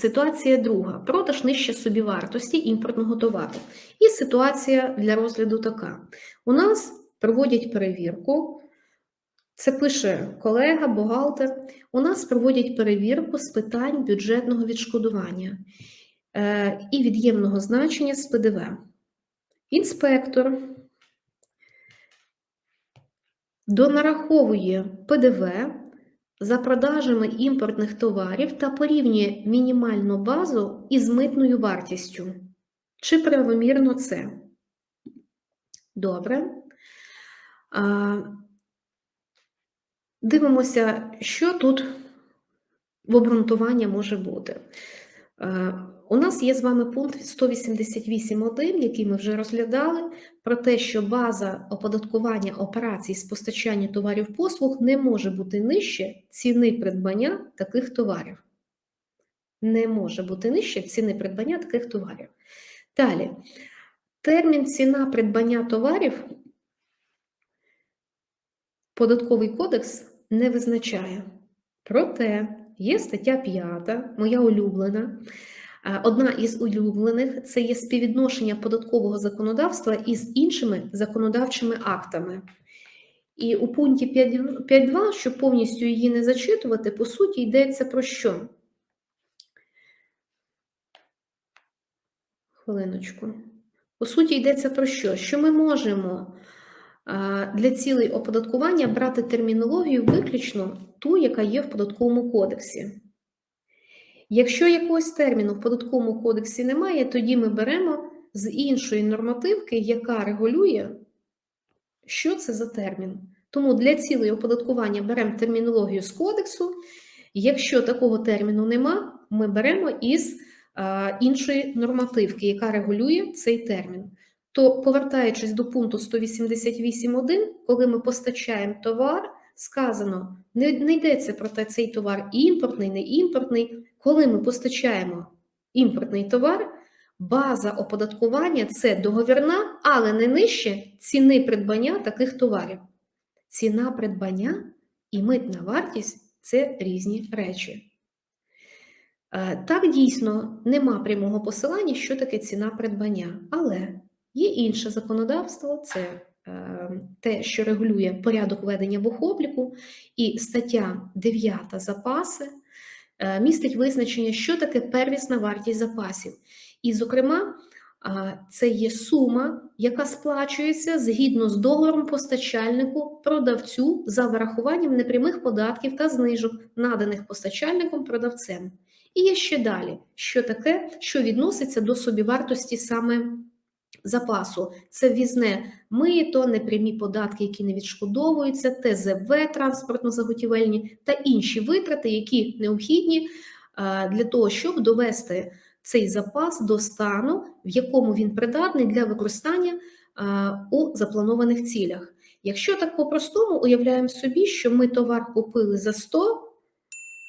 ситуація друга продаж нижче собівартості імпортного товару. І ситуація для розгляду така: у нас проводять перевірку. Це пише колега, бухгалтер. У нас проводять перевірку з питань бюджетного відшкодування е, і від'ємного значення з ПДВ. Інспектор донараховує ПДВ за продажами імпортних товарів та порівнює мінімальну базу із митною вартістю. Чи правомірно це? Добре. А, Дивимося, що тут в обґрунтування може бути. У нас є з вами пункт 188.1, який ми вже розглядали, про те, що база оподаткування операцій з постачання товарів послуг не може бути нижче ціни придбання таких товарів. Не може бути нижче ціни придбання таких товарів. Далі, термін ціна придбання товарів Податковий кодекс не визначає. Проте є стаття 5, моя улюблена. Е, Одна із улюблених це є співвідношення податкового законодавства із іншими законодавчими актами. І у пункті 5.2, щоб повністю її не зачитувати, по суті, йдеться про що? Хвилиночку. По суті, йдеться про що? Що ми можемо для цілей оподаткування брати термінологію виключно ту, яка є в податковому кодексі. Якщо якогось терміну в податковому кодексі немає, тоді ми беремо з іншої нормативки, яка регулює, що це за термін. Тому для цілей оподаткування беремо термінологію з кодексу. Якщо такого терміну нема, ми беремо із іншої нормативки, яка регулює цей термін. То, повертаючись до пункту 188.1, коли ми постачаємо товар, сказано, не, не йдеться про те, цей товар імпортний, не імпортний. Коли ми постачаємо імпортний товар, база оподаткування це договірна, але не нижче ціни придбання таких товарів. Ціна придбання і митна вартість це різні речі. Е, Так, дійсно, нема прямого посилання, що таке ціна придбання, але є інше законодавство, це е, те, що регулює порядок ведення бухобліку, і стаття 9 запаси містить визначення, що таке первісна вартість запасів. І, зокрема, е, це є сума, яка сплачується згідно з договором постачальнику продавцю за врахуванням непрямих податків та знижок, наданих постачальником продавцем. І є ще далі, що таке, що відноситься до собівартості саме запасу. Це ввізне мито, непрямі податки, які не відшкодовуються, ТЗВ, транспортно-заготівельні та інші витрати, які необхідні для того, щоб довести цей запас до стану, в якому він придатний для використання у запланованих цілях. Якщо так по-простому уявляємо собі, що ми товар купили за 100,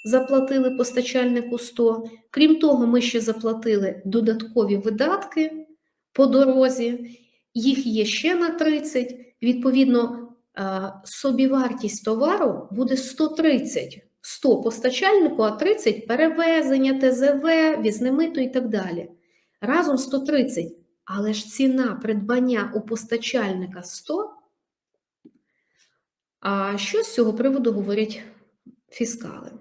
заплатили постачальнику 100, крім того, ми ще заплатили додаткові видатки по дорозі, їх є ще на 30, відповідно, собівартість товару буде 130. 100 постачальнику, а 30 перевезення, ТЗВ, візнемито і так далі. Разом 130. Але ж ціна придбання у постачальника 100. А що з цього приводу говорять фіскали?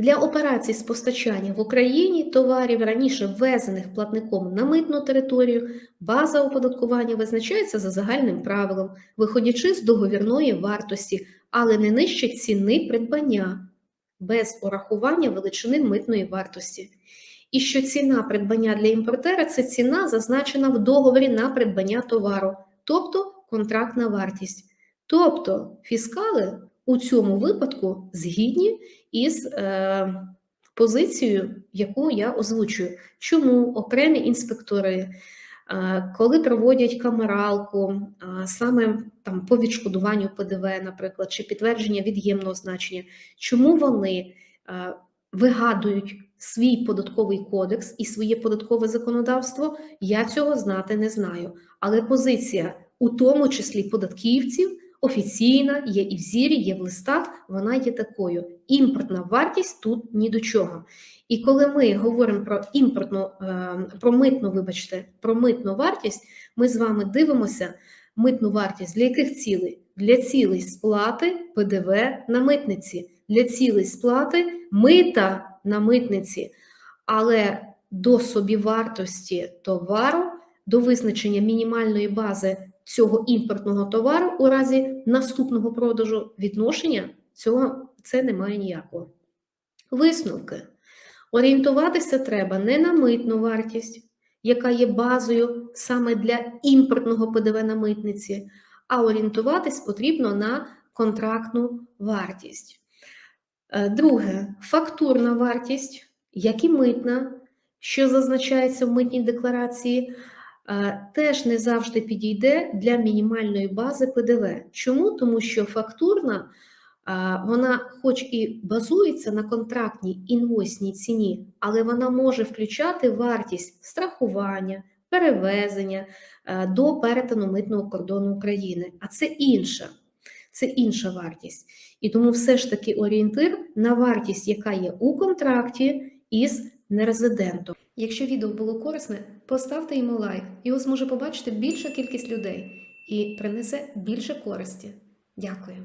Для операцій з постачання в Україні товарів раніше ввезених платником на митну територію, база оподаткування визначається за загальним правилом, виходячи з договірної вартості, але не нижче ціни придбання, без урахування величини митної вартості. І що ціна придбання для імпортера це ціна, зазначена в договорі на придбання товару, тобто контрактна вартість. Тобто фіскали у цьому випадку згідні із е, позицією, яку я озвучую. Чому окремі інспектори, е, коли проводять камералку, е, саме там по відшкодуванню ПДВ, наприклад, чи підтвердження від'ємного значення, чому вони е, вигадують свій податковий кодекс і своє податкове законодавство, я цього знати не знаю. Але позиція, у тому числі податківців, офіційна, є і в зірі, є в листах, вона є такою. імпортна вартість тут ні до чого. І коли ми говоримо про імпортну, е, про митну, вибачте, про митну вартість, ми з вами дивимося митну вартість для яких цілей? Для цілей сплати ПДВ на митниці, для цілей сплати мита на митниці, але до собівартості товару, до визначення мінімальної бази цього імпортного товару у разі наступного продажу відношення цього це немає ніякого. Висновки. Орієнтуватися треба не на митну вартість, яка є базою саме для імпортного ПДВ на митниці, а орієнтуватись потрібно на контрактну вартість. Е, Друге, фактурна вартість, як і митна, що зазначається в митній декларації, теж не завжди підійде для мінімальної бази ПДВ. Чому? Тому що фактурна вона, хоч і базується на контрактній інвойсній ціні, але вона може включати вартість страхування, перевезення до перетину митного кордону України. А це інша, це інша вартість. І тому все ж таки орієнтир на вартість, яка є у контракті із нерезидентом. Якщо відео було корисне, поставте йому лайк. Його зможе побачити більша кількість людей і принесе більше користі. Дякую.